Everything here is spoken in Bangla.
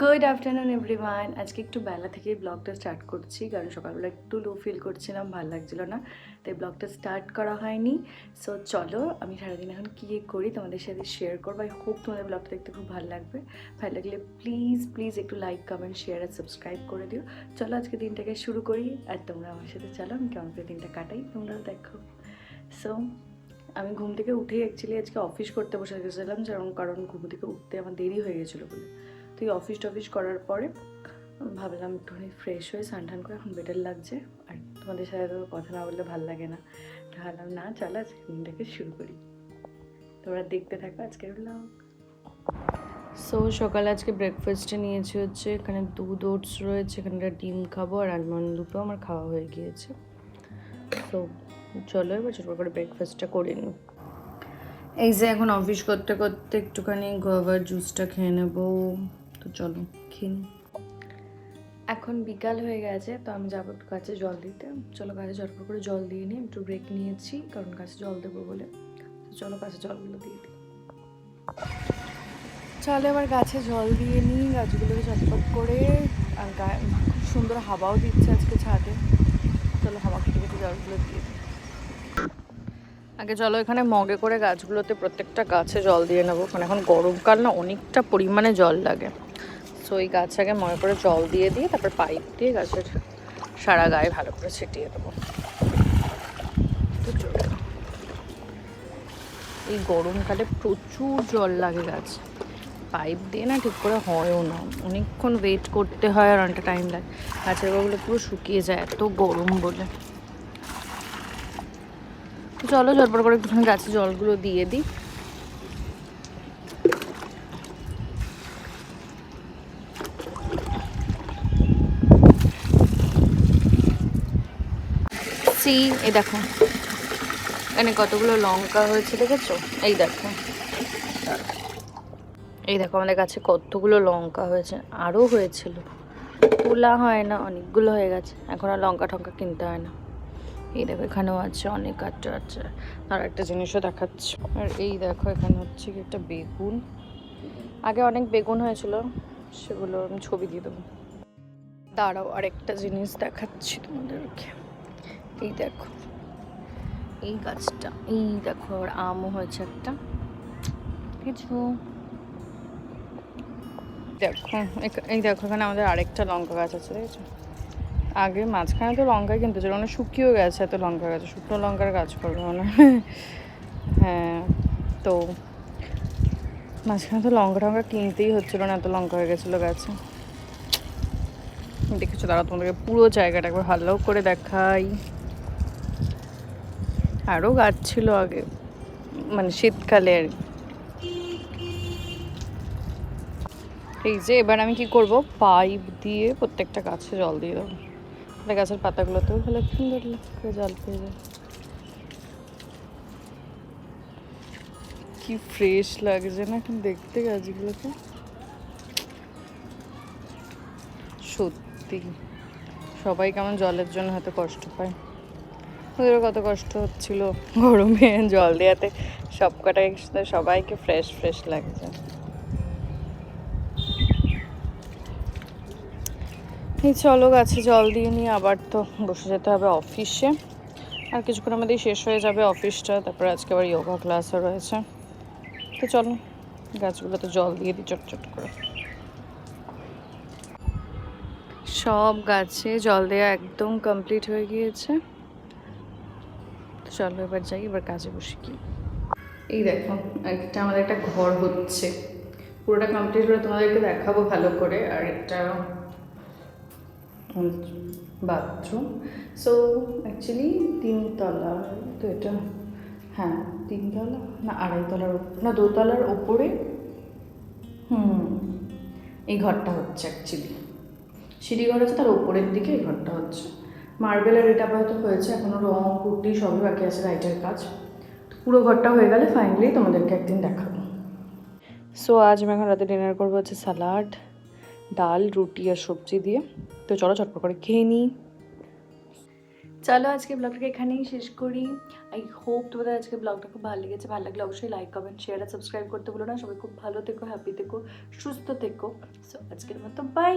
গুড আফটারনুন এভরিওয়ান আজকে একটু বেলা থেকেই ব্লগটা স্টার্ট করছি, কারণ সকালবেলা একটু লো ফিল করছিলাম, ভালো লাগছিল না, তাই ব্লগটা স্টার্ট করা হয়নি। সো চলো, আমি সারাদিন এখন কী করি তোমাদের সাথে শেয়ার করব। আই হোপ তোমাদের ব্লগটা দেখতে খুব ভালো লাগবে। ভালো লাগলে প্লিজ প্লিজ একটু লাইক কমেন্ট শেয়ার আর সাবস্ক্রাইব করে দিও। চলো, আজকে দিনটাকে শুরু করি, আর তোমরা আমার সাথে চলো, আমি কেমন করে দিনটা কাটাই, তোমরাও দেখো। সো আমি ঘুম থেকে উঠেই অ্যাকচুয়ালি আজকে অফিস করতে বসে গেছিলাম কারণ ঘুম থেকে উঠতে আমার দেরি হয়ে গেছিল বলে। তো এই অফিস টফিস করার পরে ভাবলাম একটুখানি ফ্রেশ হয়ে স্নান টান করে এখন বেটার লাগছে। আর তোমাদের সাথে তো কথা না বললে ভালো লাগে না। ভাবলাম, না, চলো আজকে দিনটাকে শুরু করি। তোমরা দেখতে থাকো আজকের ব্লগ সো সকালে আজকে ব্রেকফাস্টে নিয়েছি হচ্ছে, এখানে দুধ ওটস রয়েছে, এখানে ডিম খাব আর আলমন্ড দুটো আমার খাওয়া হয়ে গিয়েছে। তো চলো এবার ছোটো করে ব্রেকফাস্টটা করে নিই। এই যে এখন অফিস করতে করতে একটুখানি গোয়াবার জুসটা খেয়ে নেব। তো চলো খেয়ে নিই। এখন বিকাল হয়ে গেছে তো আমি যাব একটু গাছে জল দিতে। চলো গাছে ঝটপট করে জল দিয়ে নিই একটু ব্রেক নিয়েছি কারণ গাছে জল দেবো বলে। তো চলো গাছে জলগুলো দিয়ে দিই। চলো এবার গাছে জল দিয়ে নিই গাছগুলোকে ঝটপট করে। আর খুব সুন্দর হাওয়াও দিচ্ছে আজকে ছাদে। চলো হাওয়া খেতে খেতে জলগুলো দিয়ে দিই। আগে চলো এখানে মগে করে গাছগুলোতে প্রত্যেকটা গাছে জল দিয়ে নেব কারণ এখন গরমকাল না অনেকটা পরিমাণে জল লাগে। সো এই গাছ আগে মগে করে জল দিয়ে দিয়ে তারপর পাইপ দিয়ে গাছের সারা গায়ে ভালো করে ছিটিয়ে দেবো। এই গরমকালে প্রচুর জল লাগে গাছ। পাইপ দিয়ে না ঠিক করে হয়ও না। অনেকক্ষণ ওয়েট করতে হয় আর অনেকটা টাইম লাগে। গাছের গোড়াগুলো পুরো শুকিয়ে যায়, এত গরম বলে। চলো ঝটপট করে একটুখানি গাছে জলগুলো দিয়ে দিই। সি এই দেখো। এখানে কতগুলো লঙ্কা হয়েছে দেখেছ? এই দেখো। এই দেখো, আমাদের কাছে কতগুলো লঙ্কা হয়েছে। আরও হয়েছিল। তোলা হয় না, অনেকগুলো হয়ে গেছে। এখন আর লঙ্কা টঙ্কা কিনতে হয় না। এই দেখো, এখানেও আছে অনেক আচ্ছা আচ্ছা। আর একটা জিনিসও দেখাচ্ছি। আর এই দেখো, এখানে হচ্ছে কি একটা বেগুন। আগে অনেক বেগুন হয়েছিল, সেগুলো আমি ছবি দিয়ে দেবো। দাঁড়াও, আরেকটা জিনিস দেখাচ্ছি তোমাদেরকে। এই দেখো। এই গাছটা, এই দেখো আর আমও হয়েছে একটা। কিছু দেখো, এই দেখো এখানে আমাদের আরেকটা লঙ্কা গাছ আছে দেখেছ আগে মাঝখানে তো লঙ্কা কিনতে ছিল মানে শুকিয়েও গেছে এত লঙ্কা গাছ, শুকনো লঙ্কার গাছ করবে মানে হ্যাঁ তো মাঝখানে তো লঙ্কা টঙ্কা কিনতেই হচ্ছিল না, এত লঙ্কা হয়ে গেছিল গাছে। দেখেছ দাঁড়া তোমাদেরকে পুরো জায়গাটা একবার ভালো করে দেখাই। আরও গাছ ছিল আগে মানে শীতকালে আর। এই যে এবার আমি কি করব? পাইপ দিয়ে প্রত্যেকটা গাছে জল দিয়ে দেবো। তাহলে গাছের পাতাগুলোতেও ভালো সুন্দর জল পেয়ে যায় কি ফ্রেশ লাগছে না এখন দেখতে গাছগুলোকে সত্যি, সবাই কেমন জলের জন্য হয়তো কষ্ট পায়। ওদেরও কত কষ্ট হচ্ছিল গরমে জল দেওয়াতে। সব কটাই সবাইকে ফ্রেশ ফ্রেশ লাগছে। এই চলো গাছে জল দিয়ে নিয়ে আবার তো বসে যেতে হবে অফিসে আর কিছুক্ষণ আমাদের শেষ হয়ে যাবে অফিসটা তারপরে আজকে আবার যোগা ক্লাসও রয়েছে। তো চলো, গাছগুলোতে জল দিয়ে দিই চট চট করে। সব গাছে জল দেওয়া একদম কমপ্লিট হয়ে গিয়েছে। চলো এবার যাই, এবার কাজে বসে কি? এই দেখো, একটা আমাদের একটা ঘর হচ্ছে। পুরোটা কমপ্লিট করে তোমাদেরকে দেখাবো ভালো করে। আর একটা বাথরুম সো অ্যাকচুয়ালি তিনতলা, তো এটা হ্যাঁ তিনতলা না আড়াইতলার ওপ- না দোতলার ওপরে, হুম, এই ঘরটা হচ্ছে অ্যাকচুয়ালি সিঁড়ি ঘর আছে, তার ওপরের দিকে এই ঘরটা হচ্ছে। মার্বেলের এটা আপাতত হয়েছে এখনও রং পুটি সবই বাকি আছে লাইটের কাজ। তো পুরো ঘরটা হয়ে গেলে ফাইনালি তোমাদেরকে একদিন দেখাবো। সো আজ আমি এখন রাতে ডিনার করব হচ্ছে স্যালাড ডাল রুটি আর সবজি দিয়ে। তো চলো চটপট করে খেয়ে নিই। চলো আজকে ব্লগটাকে এখানেই শেষ করি। আই হোপ তোমাদের আজকে ব্লগটা খুব ভালো লেগেছে। ভালো লাগলে অবশ্যই লাইক কমেন্ট শেয়ার আর সাবস্ক্রাইব করতে বলো না। সবাই খুব ভালো থেকো হ্যাপি থেকো সুস্থ থেকো। সো আজকের মতো বাই